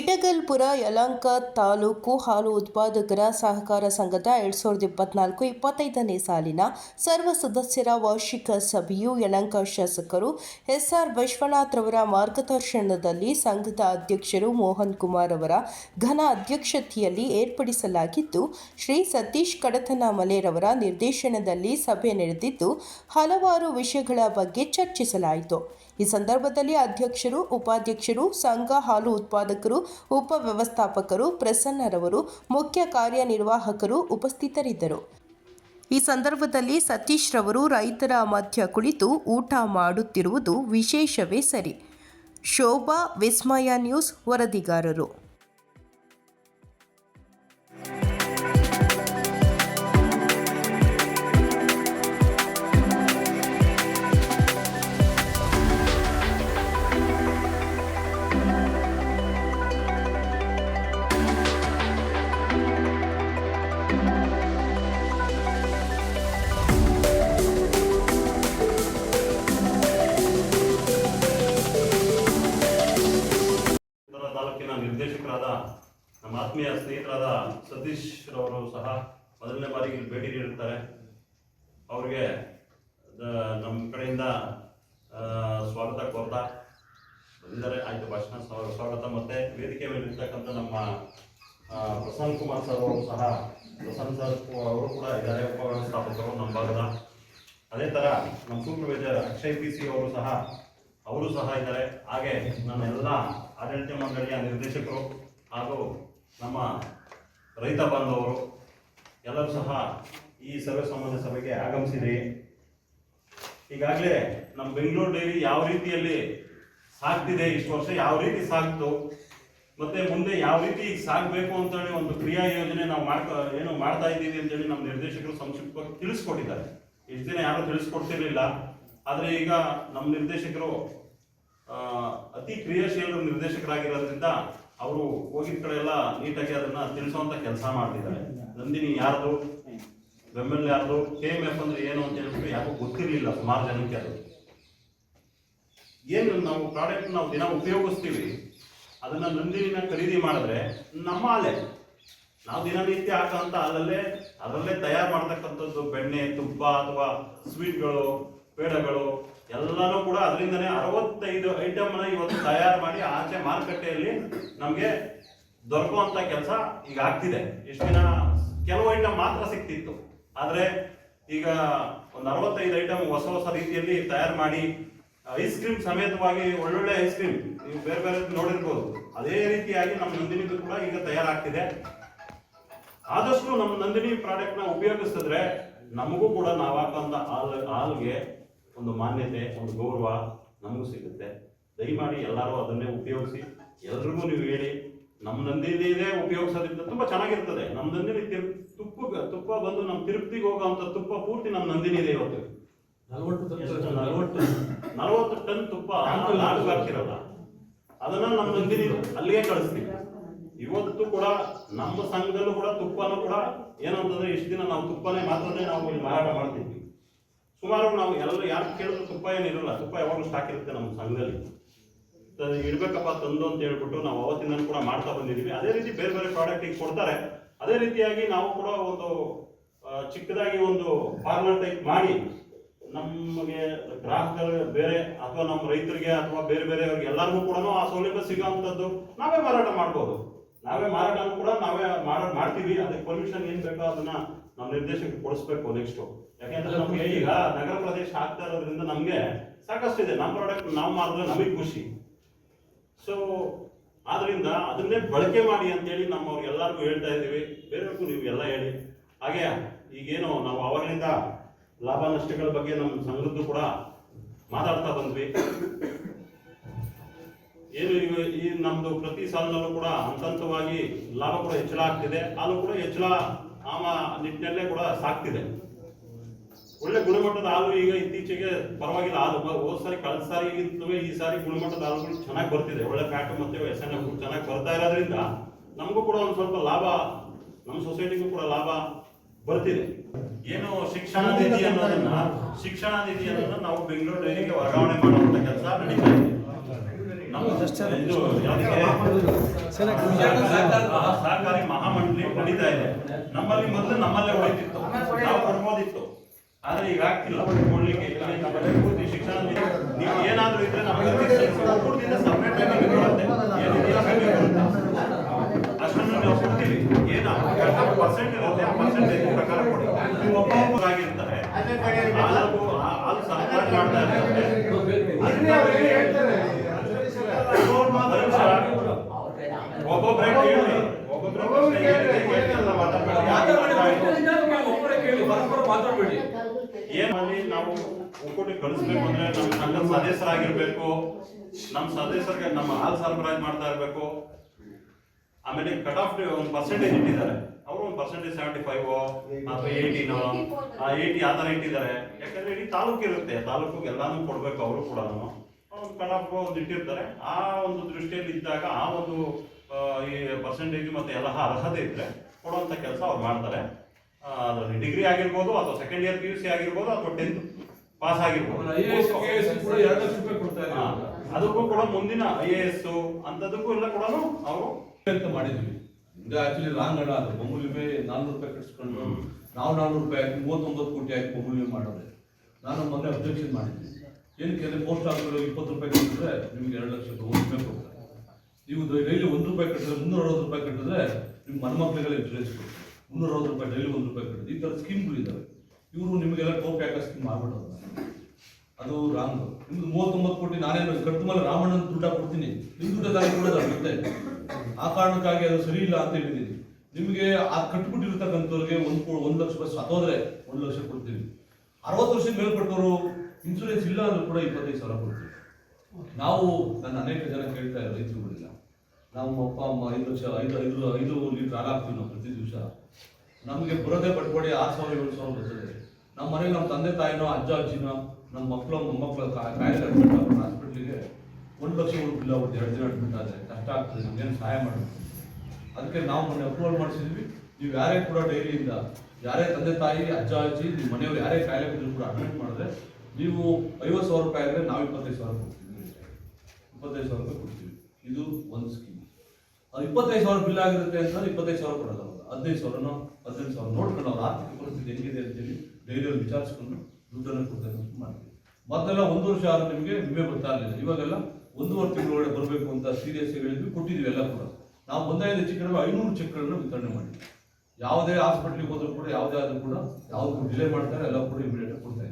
ಇಟಗಲ್ಪುರ ಯಲಹಂಕ ತಾಲೂಕು ಹಾಲು ಉತ್ಪಾದಕರ ಸಹಕಾರ ಸಂಘದ ಎರಡ್ ಸಾವಿರದ ಇಪ್ಪತ್ನಾಲ್ಕು ಇಪ್ಪತ್ತೈದನೇ ಸಾಲಿನ ಸರ್ವ ಸದಸ್ಯರ ವಾರ್ಷಿಕ ಸಭೆಯು ಯಲಂಕ ಶಾಸಕರು ಎಸ್ಆರ್ ವಿಶ್ವನಾಥ್ ರವರ ಮಾರ್ಗದರ್ಶನದಲ್ಲಿ ಸಂಘದ ಅಧ್ಯಕ್ಷರು ಮೋಹನ್ ಕುಮಾರ್ ಅವರ ಘನ ಅಧ್ಯಕ್ಷತೆಯಲ್ಲಿ ಏರ್ಪಡಿಸಲಾಗಿದ್ದು, ಶ್ರೀ ಸತೀಶ್ ಕಡತನಮಲೆರವರ ನಿರ್ದೇಶನದಲ್ಲಿ ಸಭೆ ನಡೆದಿದ್ದು, ಹಲವಾರು ವಿಷಯಗಳ ಬಗ್ಗೆ ಚರ್ಚಿಸಲಾಯಿತು. ಈ ಸಂದರ್ಭದಲ್ಲಿ ಅಧ್ಯಕ್ಷರು, ಉಪಾಧ್ಯಕ್ಷರು, ಸಂಘ ಹಾಲು ಉತ್ಪಾದಕರು, ಉಪ ವ್ಯವಸ್ಥಾಪಕರು, ಪ್ರಸನ್ನರವರು, ಮುಖ್ಯ ಕಾರ್ಯನಿರ್ವಾಹಕರು ಉಪಸ್ಥಿತರಿದ್ದರು. ಈ ಸಂದರ್ಭದಲ್ಲಿ ಸತೀಶ್ ರವರು ರೈತರ ಮಧ್ಯ ಕುಳಿತು ಊಟ ಮಾಡುತ್ತಿರುವುದು ವಿಶೇಷವೇ ಸರಿ. ಶೋಭಾ, ವಿಸ್ಮಯ ನ್ಯೂಸ್ ವರದಿಗಾರರು. ಸತೀಶ್ ರವರು ಸಹ ಮೊದಲನೇ ಬಾರಿಗೆ ಇಲ್ಲಿ ಭೇಟಿ ನೀಡುತ್ತಾರೆ. ಅವ್ರಿಗೆ ನಮ್ಮ ಕಡೆಯಿಂದ ಸ್ವಾಗತ ಕೋರ್ತಾ. ಬಂದರೆ ಆಯ್ತು, ಭಾಷಣ ಸ್ವ- ಸ್ವಾಗತ ಮತ್ತೆ ವೇದಿಕೆ ಮೇಲೆ ಇರ್ತಕ್ಕಂಥ ನಮ್ಮ ಪ್ರಸನ್ನ ಕುಮಾರ್ ಸರ್ ಅವರು ಸಹ, ಪ್ರಸನ್ನ ಸರ್ ಅವರು ಕೂಡ ಇದ್ದಾರೆ. ಉಪ ವ್ಯವಸ್ಥಾಪಕರು ನಮ್ಮ ಭಾಗದ. ಅದೇ ತರ ನಮ್ಮ ಸೂಪರ್ವೈಸರ್ ಅಕ್ಷಯ್ ಪಿ ಸಿ ಅವರು ಸಹ ಅವರು ಸಹ ಇದ್ದಾರೆ. ಹಾಗೆ ನಮ್ಮ ಎಲ್ಲ ಆಡಳಿತ ಮಂಡಳಿಯ ನಿರ್ದೇಶಕರು ಹಾಗೂ ನಮ್ಮ ರೈತ ಬಾಂಧವರು, ಎಲ್ಲರೂ ಸಹ ಈ ಸರ್ವೆ ಸಂಬಂಧ ಸಭೆಗೆ ಆಗಮಿಸಿರಿ. ಈಗಾಗಲೇ ನಮ್ಮ ಬೆಂಗಳೂರು ಡೈರಿ ಯಾವ ರೀತಿಯಲ್ಲಿ ಸಾಕ್ತಿದೆ ಇಷ್ಟು ವರ್ಷ ಯಾವ ರೀತಿ ಸಾಗ್ತು ಮತ್ತೆ ಮುಂದೆ ಯಾವ ರೀತಿ ಸಾಗಬೇಕು ಅಂತೇಳಿ ಒಂದು ಕ್ರಿಯಾ ಯೋಜನೆ ನಾವು ಮಾಡ್ತಾ ಏನು ಮಾಡ್ತಾ ಇದ್ದೀವಿ ಅಂತೇಳಿ ನಮ್ಮ ನಿರ್ದೇಶಕರು ಸಂಕ್ಷಿಪ್ತವಾಗಿ ತಿಳಿಸ್ಕೊಟ್ಟಿದ್ದಾರೆ. ಇಷ್ಟು ದಿನ ಯಾರು ತಿಳಿಸ್ಕೊಡ್ತಿರ್ಲಿಲ್ಲ, ಆದರೆ ಈಗ ನಮ್ಮ ನಿರ್ದೇಶಕರು ಅತಿ ಕ್ರಿಯಾಶೀಲ ನಿರ್ದೇಶಕರಾಗಿರೋದ್ರಿಂದ ಅವರು ಹೋಗಿದ ಕಡೆ ನೀಟಾಗಿ ಅದನ್ನ ತಿಳಿಸುವಂತ ಕೆಲಸ ಮಾಡ್ತಿದ್ದಾರೆ. ನಂದಿನಿ ಯಾರ್ದು? ಬೆಂಬಲ ಯಾರ್ದು? ಕೆ ಎಫ್ ಅಂದ್ರೆ ಏನು ಅಂತ ಹೇಳ್ಬಿಟ್ಟು ಯಾಕೋ ಗೊತ್ತಿರಲಿಲ್ಲ ಸುಮಾರು ಜನಕ್ಕೆ ಅದು. ಏನು ನಾವು ಪ್ರಾಡಕ್ಟ್ ನಾವು ದಿನ ಉಪಯೋಗಿಸ್ತೀವಿ, ಅದನ್ನ ನಂದಿನಿನ ಖರೀದಿ ಮಾಡಿದ್ರೆ ನಮ್ಮ ಹಾಲೆ. ನಾವು ದಿನನಿತ್ಯ ಹಾಕಂತ ಅಲ್ಲಲ್ಲೇ ಅದರಲ್ಲೇ ತಯಾರು ಮಾಡ್ತಕ್ಕಂಥದ್ದು ಬೆಣ್ಣೆ, ತುಪ್ಪ ಅಥವಾ ಸ್ವೀಟ್ಗಳು ಪೇಡಗಳು, ಎಲ್ಲಾನು ಕೂಡ ಅದರಿಂದನೇ ಅರವತ್ತೈದು ಐಟಮ್ನ ಇವತ್ತು ತಯಾರು ಮಾಡಿ ಆಚೆ ಮಾರುಕಟ್ಟೆಯಲ್ಲಿ ನಮಗೆ ದೊರಕುವಂತ ಕೆಲಸ ಈಗ ಆಗ್ತಿದೆ. ಎಷ್ಟು ದಿನ ಕೆಲವು ಐಟಮ್ ಮಾತ್ರ ಸಿಕ್ತಿತ್ತು. ಆದ್ರೆ ಈಗ ಒಂದು ಅರವತ್ತೈದು ಐಟಮ್ ಹೊಸ ಹೊಸ ರೀತಿಯಲ್ಲಿ ತಯಾರು ಮಾಡಿ ಐಸ್ ಕ್ರೀಮ್ ಸಮೇತವಾಗಿ ಒಳ್ಳೊಳ್ಳೆ ಐಸ್ ಕ್ರೀಮ್ ನೀವು ಬೇರೆ ಬೇರೆ ನೋಡಿರ್ಬೋದು. ಅದೇ ರೀತಿಯಾಗಿ ನಮ್ಮ ನಂದಿನಿದು ಕೂಡ ಈಗ ತಯಾರಾಗ್ತಿದೆ. ಆದಷ್ಟು ನಮ್ಮ ನಂದಿನಿ ಪ್ರಾಡಕ್ಟ್ನ ಉಪಯೋಗಿಸಿದ್ರೆ ನಮಗೂ ಕೂಡ ನಾವು ಹಾಕುವಂಥ ಹಾಲು, ಹಾಲ್ಗೆ ಒಂದು ಮಾನ್ಯತೆ, ಒಂದು ಗೌರವ ನಮಗೂ ಸಿಗುತ್ತೆ. ದಯಮಾಡಿ ಎಲ್ಲರೂ ಅದನ್ನೇ ಉಪಯೋಗಿಸಿ. ಎಲ್ರಿಗೂ ನೀವು ಹೇಳಿ ನಮ್ಮ ನಂದಿನಿದೇ ಉಪಯೋಗಿಸೋದ್ರಿಂದ ತುಂಬಾ ಚೆನ್ನಾಗಿರ್ತದೆ. ನಮ್ಮ ನಂದಿನಿ ತಿರು ತುಪ್ಪ ತುಪ್ಪ ಬಂದು ನಮ್ಮ ತಿರುಪ್ತಿಗೆ ಹೋಗೋವಂಥ ತುಪ್ಪ ಪೂರ್ತಿ ನಮ್ಮ ನಂದಿನಿ ಇದೆ ಇವತ್ತು. ನಲವತ್ತು? ನಲವತ್ತು ನಲವತ್ತು ಟನ್ ತುಪ್ಪ ಹಾಕಿರಲ್ಲ. ಅದನ್ನ ನಮ್ಮ ನಂದಿನಿ ಅಲ್ಲಿಗೆ ಕಳಿಸ್ತೀವಿ. ಇವತ್ತು ಕೂಡ ನಮ್ಮ ಸಂಘದಲ್ಲೂ ಕೂಡ ತುಪ್ಪನೂ ಕೂಡ ಏನಂತಂದ್ರೆ ಇಷ್ಟು ದಿನ ನಾವು ತುಪ್ಪನೇ ಮಾತ್ರನೇ ನಾವು ಇಲ್ಲಿ ಮಾರಾಟ ಮಾಡ್ತಿದ್ವಿ. ಸುಮಾರು ನಾವು ಎಲ್ಲರೂ ಯಾರು ಕೇಳಿದ್ರು ತುಪ್ಪ ಏನಿರಲ್ಲ ತುಪ್ಪ ಯಾವಾಗಲೂ ಸ್ಟಾಕ್ ಇರುತ್ತೆ ನಮ್ಮ ಸಂಘದಲ್ಲಿ. ಇಡ್ಬೇಕಪ್ಪ ತಂದು ಅಂತ ಹೇಳ್ಬಿಟ್ಟು ನಾವು ಅವತ್ತಿಂದ ಕೂಡ ಮಾಡ್ತಾ ಬಂದಿದ್ದೀವಿ. ಅದೇ ರೀತಿ ಬೇರೆ ಬೇರೆ ಪ್ರಾಡಕ್ಟ್ ಈಗ ಕೊಡ್ತಾರೆ. ಅದೇ ರೀತಿಯಾಗಿ ನಾವು ಕೂಡ ಒಂದು ಚಿಕ್ಕದಾಗಿ ಒಂದು ಪಾರ್ಲರ್ ಟೈಪ್ ಮಾಡಿ ನಮಗೆ ಗ್ರಾಹಕರು ಬೇರೆ ಅಥವಾ ನಮ್ಮ ರೈತರಿಗೆ ಅಥವಾ ಬೇರೆ ಬೇರೆಯವ್ರಿಗೆ ಎಲ್ಲರಿಗೂ ಕೂಡ ಆ ಸೌಲಭ್ಯ ಸಿಗುವಂಥದ್ದು ನಾವೇ ಮಾರಾಟ ಮಾಡ್ಬೋದು. ನಾವೇ ಮಾರಾಟ ಕೂಡ ನಾವೇ ಮಾರಾಟ ಮಾಡ್ತೀವಿ. ಅದಕ್ಕೆ ಪರ್ಮಿಷನ್ ಏನ್ ಬೇಕೋ ಅದನ್ನ ನಮ್ಮ ನಿರ್ದೇಶಕರಿಗೆ ಕೊಡಿಸ್ಬೇಕು ನೆಕ್ಸ್ಟ್ ಯಾಕೆಂದ್ರೆ ನಮಗೆ ಈಗ ನಗರ ಪ್ರದೇಶ ಆಗ್ತಾ ಇರೋದ್ರಿಂದ ನಮಗೆ ಸಾಕಷ್ಟು ಇದೆ ನಮ್ಮ ಪ್ರಾಡಕ್ಟ್ ನಾವು ಮಾಡಿದ್ರೆ ನಮಗೆ ಖುಷಿ. ಸೊ ಆದ್ರಿಂದ ಅದನ್ನೇ ಬಳಕೆ ಮಾಡಿ ಅಂತೇಳಿ ನಮ್ಮ ಎಲ್ಲರಿಗೂ ಹೇಳ್ತಾ ಇದ್ದೀವಿ. ಬೇರೆಯವ್ರಿಗೂ ನೀವು ಎಲ್ಲ ಹೇಳಿ. ಹಾಗೆ ಈಗೇನು ನಾವು ಅವಾಗಲಿಂದ ಲಾಭ ನಷ್ಟಗಳ ಬಗ್ಗೆ ನಮ್ಮ ಸಂಘದ್ದು ಕೂಡ ಮಾತಾಡ್ತಾ ಬಂದ್ವಿ. ಏನು ಈಗ ಈ ನಮ್ಮದು ಪ್ರತಿ ಸಾಲದಲ್ಲೂ ಕೂಡ ಹಂತ ಹಂತವಾಗಿ ಲಾಭ ಕೂಡ ಹೆಚ್ಚಳ ಆಗ್ತಿದೆ. ಹಾಲು ಕೂಡ ಹೆಚ್ಚಳ ಆಮ ನಿಟ್ಟಿನಲ್ಲೇ ಕೂಡ ಸಾಕ್ತಿದೆ. ಒಳ್ಳೆ ಗುಣಮಟ್ಟದ ಹಾಲು ಈಗ ಇತ್ತೀಚೆಗೆ ಪರವಾಗಿಲ್ಲ. ಹಾಲು ಹೋದ್ ಸಾರಿ ಕಳೆದ ಸಾರಿಗಿಂತಲೂ ಈ ಸಾರಿ ಗುಣಮಟ್ಟದ ಹಾಲುಗಳು ಚೆನ್ನಾಗಿ ಬರ್ತಿದೆ. ಒಳ್ಳೆ ಫ್ಯಾಟು ಮತ್ತೆ ಎಸ್ ಎನ್ ಎಫ್ ಚೆನ್ನಾಗಿ ಬರ್ತಾ ಇರೋದ್ರಿಂದ ನಮಗೂ ಕೂಡ ಒಂದು ಸ್ವಲ್ಪ ಲಾಭ ನಮ್ಮ ಸೊಸೈಟಿಗೂ ಕೂಡ ಲಾಭ ಬರ್ತಿದೆ. ಏನು ಶಿಕ್ಷಣ ನಿಧಿ ಅನ್ನೋದನ್ನ ಶಿಕ್ಷಣ ನಿಧಿ ಅನ್ನೋದನ್ನ ನಾವು ಬೆಂಗಳೂರು ಡೈರಿಗೆ ವರ್ಗಾವಣೆ ಮಾಡುವಂತ ಕೆಲಸ ನಡೀತಾ ಇದೆ. ಸಹಕಾರಿ ಮಹಾಮಂಡಳಿ ನಡೀತಾ ಇದೆ. ನಮ್ಮಲ್ಲಿ ಮೊದಲು ನಮ್ಮಲ್ಲೇ ಉಳಿತಿತ್ತು. ನಾವು ಆದ್ರೆ ಈಗ ಆಗ್ತಿಲ್ಲ ಕೊಡ್ಲಿಕ್ಕೆ ಇಲ್ಲ. ನಮ್ಮಲ್ಲಿ ಪೂರ್ತಿ ಶಿಕ್ಷಣ ನೀವು ಏನಾದ್ರೂ ಇದ್ರೆ ನಮಗೆ ಒಕ್ಕೂಟದಿಂದ ಸಪ್ರೇಟ್ ಆಗಿ ಬರುತ್ತೆ. ಅಷ್ಟನ್ನು ನಾವು ಕೊಡ್ತೀವಿ ಏನು? ಪರ್ಸೆಂಟ್ ಇರುತ್ತೆ, ಆ ಪರ್ಸೆಂಟೇಜ್ ಪ್ರಕಾರ ಕೊಡಿ. ನೀವು ಒಬ್ಬೊಬ್ಬರು ಸಹಕಾರ ಹಾಲು ಹಾಲು ಸರ್ಕಾರ ಮಾಡ್ತಾ ಇರ್ತಾರೆ ಒಬ್ಬೊಬ್ಬರೇ ಕೇಳಿ ಒಬ್ಬೊಬ್ಬರೇ ಕೇಳಿ ಕೇಳ್ತಿರಲ್ಲ ಮಾತಾಡ್ಬೇಡಿ. ಏನ್ ಮಾಡಿ ನಾವು ಒಕ್ಕೂಟಕ್ಕೆ ಕಳಿಸ್ಬೇಕು ಅಂದ್ರೆ ನಮ್ಮ ಸಂಘದ ಸದಸ್ಯರಾಗಿರ್ಬೇಕು. ನಮ್ಮ ಸದಸ್ಯರಿಗೆ ನಮ್ಮ ಹಾಲು ಸರಬರಾಜು ಮಾಡ್ತಾ ಇರಬೇಕು. ಆಮೇಲೆ ಕಟ್ ಆಫ್ ಒಂದು ಪರ್ಸೆಂಟೇಜ್ ಇಟ್ಟಿದ್ದಾರೆ. ಅವರು ಒಂದು ಪರ್ಸೆಂಟೇಜ್ ಸೆವೆಂಟಿ ಫೈವ್ ಅಥವಾ ಏಯ್ಟಿನೋ ಏಯ್ಟಿ ಆ ಥರ ಇಟ್ಟಿದ್ದಾರೆ. ಯಾಕಂದ್ರೆ ಇಡೀ ತಾಲೂಕು ಇರುತ್ತೆ. ತಾಲೂಕಿಗೆ ಎಲ್ಲಾನು ಕೊಡ್ಬೇಕು ಅವರು ಕೂಡ. ಒಂದು ಕಟ್ ಆಫ್ ಒಂದು ಇಟ್ಟಿರ್ತಾರೆ. ಆ ಒಂದು ದೃಷ್ಟಿಯಲ್ಲಿ ಇದ್ದಾಗ ಆ ಒಂದು ಈ ಪರ್ಸೆಂಟೇಜ್ ಮತ್ತೆ ಎಲ್ಲ ಅರ್ಹತೆ ಇದ್ರೆ ಕೊಡುವಂತ ಕೆಲಸ ಅವ್ರು ಮಾಡ್ತಾರೆ. ಡಿಗ್ರಿ ಆಗಿರ್ಬೋದು ಅಥವಾ second year P U C ಆಗಿರ್ಬೋದು ಅಥವಾ ಟೆಂತ್ ಪಾಸ್ ಆಗಿರ್ಬೋದು. ಕೂಡ ಎರಡು ಲಕ್ಷ ರೂಪಾಯಿ ಕೊಡ್ತಾ ಹಾ, ಅದಕ್ಕೂ ಕೂಡ ಮುಂದಿನ ಐ ಎ ಎಸ್ ಅಂತದಕ್ಕೂ ಎಲ್ಲ ಕೂಡ ಅವರು ಅಂತ ಮಾಡಿದ್ವಿ ಇದು ಆಕ್ಚುಲಿ ರಾಂಗ್ ಅಣ್ಣ ಅದು ಬೊಮ್ಮುಲಿಮೆ ನಾನ್ನೂರು ರೂಪಾಯಿ ಕಟ್ಸ್ಕೊಂಡು ನಾವು ನಾನ್ನೂರು ರೂಪಾಯಿ ಹಾಕಿ ಮೂವತ್ತೊಂಬತ್ತು ಕೋಟಿ ಹಾಕಿ ಬೊಮ್ಮುಲಿಮೆ ಮಾಡೋದೆ ನಾನು ಮೊನ್ನೆ ಅಬ್ಜೆಕ್ಷನ್ ಮಾಡಿದ್ದೀನಿ ಏನಕ್ಕೆ ಅಂದರೆ ಪೋಸ್ಟ್ ಆಫೀಸಲ್ಲಿ ಇಪ್ಪತ್ತು ರೂಪಾಯಿ ಕಟ್ಟಿದ್ರೆ ನಿಮ್ಗೆ ಎರಡು ಲಕ್ಷ ಒಂದು ರೂಪಾಯಿ ಕೊಡ್ತಾರೆ. ನೀವು ಡೈಲಿ ಒಂದು ರೂಪಾಯಿ ಕಟ್ಟಿದ್ರೆ ಮುನ್ನೂರ ಅರವತ್ತು ರೂಪಾಯಿ ಕಟ್ಟಿದ್ರೆ ನಿಮ್ಮ ಮನ್ಮಕ್ಳಿಗೆಲ್ಲ ಇನ್ಸೂರೆನ್ಸ್ ಕೊಡ್ತಾರೆ. ಮುನ್ನೂರ ಅರವತ್ತು ರೂಪಾಯಿ, ಡೈಲಿ ಒಂದು ರೂಪಾಯಿ ಕಟ್ಟಿದ್ದು. ಈ ಥರ ಸ್ಕೀಮ್ಗಳು ಇದ್ದಾವೆ ಇವರು ನಿಮಗೆಲ್ಲ ಟೋಪ್ ಯಾಕೆ ಸ್ಕೀಮ್ ಮಾಡ್ಬಿಡೋದು ಅದು ರಾಂಗ್ ನಿಮ್ದು ಮೂವತ್ತೊಂಬತ್ತು ಕೋಟಿ ನಾನೇನು ಕಟ್ಟು ಮೇಲೆ ರಾಮಣ್ಣನ ದುಡ್ಡ ಕೊಡ್ತೀನಿ. ನಿಮ್ಮ ದುಡ್ಡು ತಾನೇ ಕೊಡೋದು ಅಗುತ್ತೆ ಆ ಕಾರಣಕ್ಕಾಗಿ ಅದು ಸರಿ ಇಲ್ಲ ಅಂತ ಹೇಳಿದ್ದೀನಿ. ನಿಮಗೆ ಆ ಕಟ್ಬಿಟ್ಟಿರ್ತಕ್ಕಂಥವ್ರಿಗೆ ಒಂದು ಕೋ ಒಂದು ಲಕ್ಷ ರೂಪಾಯಿ ಸತ್ತೋದ್ರೆ ಒಂದು ಲಕ್ಷ ಕೊಡ್ತೀವಿ ಅರವತ್ತು ವರ್ಷ ಮೇಲ್ಪಟ್ಟವರು ಇನ್ಸೂರೆನ್ಸ್ ಇಲ್ಲ ಅಂದ್ರೂ ಕೂಡ ಇಪ್ಪತ್ತೈದು ಸಾವಿರ ಕೊಡ್ತೀವಿ ನಾವು ನನ್ನ ಅನೇಕ ಜನ ಕೇಳ್ತಾ ಇದ್ದಾರೆ ರೈತರುಗಳಿಲ್ಲ ನಮ್ಮ ಅಪ್ಪ ಅಮ್ಮ, ಐದು ಲಕ್ಷ, ಐದು ಐದು ಐದು ಲೀಟರ್ ಹಾಲು ಹಾಕ್ತೀವಿ ನಾವು ಪ್ರತಿ ದಿವಸ. ನಮಗೆ ಬರೋದೇ ಪಟ್ಕೊಡಿ ಆರು ಸಾವಿರ ಏಳು ಸಾವಿರ ಬರ್ತದೆ. ನಮ್ಮ ಮನೆಗೆ ನಮ್ಮ ತಂದೆ ತಾಯಿನೋ, ಅಜ್ಜ, ಅಜ್ಜಿನೋ ನಮ್ಮ ಮಕ್ಕಳು ಮೊಮ್ಮಕ್ಕಳು ಕಾಯಿಲೆ ಅಡ್ಮಿಟ್ ಆಗ್ಬಿಟ್ಟು ಹಾಸ್ಪಿಟ್ಲಿಗೆ ಒಂದು ಲಕ್ಷ ಬಿಲ್ ಆಗ್ಬಿಟ್ಟು ಎರಡು ದಿನ ಅಡ್ಮಿಟ್ ಆದರೆ. ಕಷ್ಟ ಆಗ್ತದೆ, ನಮಗೇನು ಸಹಾಯ ಮಾಡಬೇಕು. ಅದಕ್ಕೆ ನಾವು ಮೊನ್ನೆ ಅಪ್ರೂವಲ್ ಮಾಡಿಸಿದ್ವಿ. ನೀವು ಯಾರೇ ಕೂಡ ಡೈರಿಯಿಂದ, ಯಾರೇ ತಂದೆ ತಾಯಿ, ಅಜ್ಜ, ಅಜ್ಜಿ ನಿಮ್ಮ ಮನೆಯವರು ಯಾರೇ ಕಾಯಿಲೆ ಬಿದ್ದರೂ ಕೂಡ ಅಡ್ಮಿಟ್ ಮಾಡಿದ್ರೆ ನೀವು ಐವತ್ತು ಸಾವಿರ ರೂಪಾಯಿ ಆದರೆ ನಾವು ಇಪ್ಪತ್ತೈದು ಸಾವಿರ ಕೊಡ್ತೀವಿ. ಇಪ್ಪತ್ತೈದು ಸಾವಿರ ರೂಪಾಯಿ ಕೊಡ್ತೀವಿ. ಇದು ಒಂದು ಸ್ಕೀಮ್ ಇಪ್ಪತ್ತೈದು ಸಾವಿರ ಬಿಲ್ ಆಗಿರುತ್ತೆ ಅಂತಂದ್ರೆ ಇಪ್ಪತ್ತೈದು ಸಾವಿರ ಕೊಡೋದು ಹದಿನೈದು ಸಾವಿರನೋ ಹದಿನೈದು ಸಾವಿರ ನೋಡ್ಕೊಂಡು ಅವ್ರ ಆರ್ಥಿಕ ಪರಿಸ್ಥಿತಿ ಹೆಂಗಿದೆ ಅಂತೇಳಿ ಅವ್ರು ವಿಚಾರಿಸ್ಕೊಂಡು ದುಡ್ಡನ್ನು ಕೊಡ್ತಾರೆ ಅಂತ ಮಾಡ್ತೀವಿ. ಮೊದಲೆಲ್ಲ ಒಂದು ವರ್ಷ ಆದ್ರೆ ನಿಮಗೆ ವಿಮೆ ಬರ್ತಾ ಇರಲಿಲ್ಲ. ಇವಾಗೆಲ್ಲ ಒಂದೂವರೆ ತಿಂಗಳೊಳಗೆ ಬರಬೇಕು ಅಂತ ಸೀರಿಯಸ್ ಹೇಳಿದ್ವಿ ಕೊಟ್ಟಿದ್ವಿ ಎಲ್ಲ ಕೂಡ. ನಾವು ಒಂದೈದು ಹೆಚ್ಚು ಕಡಿಮೆ ಐನೂರು ಚೆಕ್ಗಳನ್ನು ವಿತರಣೆ ಮಾಡಿ ಯಾವುದೇ ಹಾಸ್ಪಿಟ್ಲಿಗೆ ಹೋದ್ರು ಕೂಡ ಯಾವುದೇ ಆದರೂ ಕೂಡ ಯಾವ್ದು ಡಿಲೇ ಮಾಡ್ತಾರೆ ಎಲ್ಲ ಕೂಡ ಇಮಿಡಿಯೇಟ್ ಕೊಡ್ತಾರೆ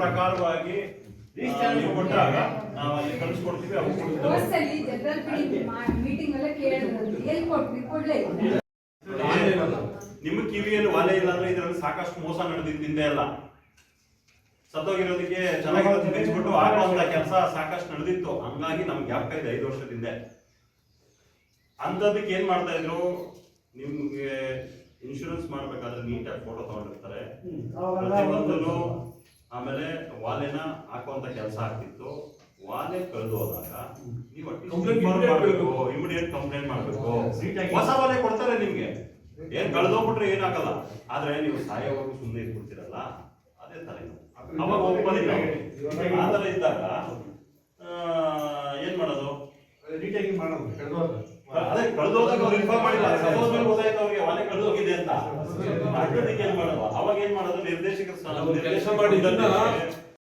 ಪ್ರಕಾರವಾಗಿ ಆ, ನೀವು ಕೊಟ್ಟಾಗ ನಾವು ಅಲ್ಲಿ ಕಳಿಸ್ಕೊಡ್ತೀವಿ ಅವ್ರು ಕೊಡ್ತಾರೆ. ಹೋದ್ಸಲಿ ಜನರಲ್ ಮೀಟಿಂಗ್ ಎಲ್ಲ ಕೇಳಿದ್ರು ಎಲ್ಲಿ ಕೊಟ್ರಿ? ಕೊಡ್ಲೇ ಇಲ್ಲ. ನಿಮ್ಮ ಕಿವಿಯಲ್ಲಿ ವಾಲೆ ಇಲ್ಲ ಅಂದ್ರೆ ಇದರಲ್ಲಿ ಸಾಕಷ್ಟು ಮೋಸ ನಡೆದಿದ್ದೆ ಹಿಂದೆ ಎಲ್ಲ ಸತ್ತೋಗಿರೋದಕ್ಕೆ ಚೆನ್ನಾಗಿರೋದು ಬಿಟ್ಟು ಆಗುವಂತ ಕೆಲಸ ಸಾಕಷ್ಟು ನಡೆದಿತ್ತು. ಹಂಗಾಗಿ ನಮ್ಗೆ ಜ್ಞಾಪಕ ಇದೆ ಐದು ವರ್ಷದಿಂದ ಅಂಥದಕ್ಕೆ ಏನ್ ಮಾಡ್ತಾ ಇದ್ರು? ನಿಮ್ಗೆ ಇನ್ಶೂರೆನ್ಸ್ ಮಾಡ್ಬೇಕಾದ್ರೆ ನೀಟಾಗಿ ಫೋಟೋ ತಗೊಂಡಿರ್ತಾರೆ. ಪ್ರತಿಯೊಂದನ್ನು ಆಮೇಲೆ ವಾಲೆನ ಹಾಕುವಂತ ಕೆಲಸ ಆಗ್ತಿತ್ತು. ವಾಲೆ ಕಳೆದು ಹೋದಾಗ ನೀವು Complaint ಮಾಡಬೇಕು. ಇಮಿಡಿಯೇಟ್ ಕಂಪ್ಲೇಂಟ್ ಮಾಡಬೇಕು. ಹೊಸ ವಾಲೆ ಕೊಡ್ತಾರೆ ನಿಮ್ಗೆ. ಏನ್ ಕಳೆದೋಗ್ಬಿಟ್ರೆ ಏನಾಗಲ್ಲ ಆದ್ರೆ ನೀವು ಸಾಯೋವರೆಗೂ ಸುಮ್ಮನೆ ಇಟ್ಬಿಡ್ತೀರಲ್ಲ ಅದೇ ಇದು. ಅವಾಗ ಆ ತರ ಇದ್ದಾಗ ಏನ್ ಮಾಡೋದು? ರೀಟೇಕಿಂಗ್ ಮಾಡೋದು ಕಳೆದೋದ ಅದೇ ಕಳೆದೋದಾಗ ಅವ್ರು ಇನ್ಫಾರ್ಮ್ ಮಾಡಿಲ್ಲ. ಸತ್ತೋದ್ಮೇಲೆ ಗೊತ್ತಾಯ್ತು ಅವ್ರಿಗೆ ಮನೆ ಕಳೆದು ಹೋಗಿದೆ ಅಂತ ಅಡ್ಡದಿಕ್ಕೆ ಏನ್ ಮಾಡೋದು ಅವಾಗ ಏನ್ ಮಾಡೋದು? ನಿರ್ದೇಶಕರು ಸ್ಥಾನ ನಿರ್ದೇಶಕ ಮಾಡಿ.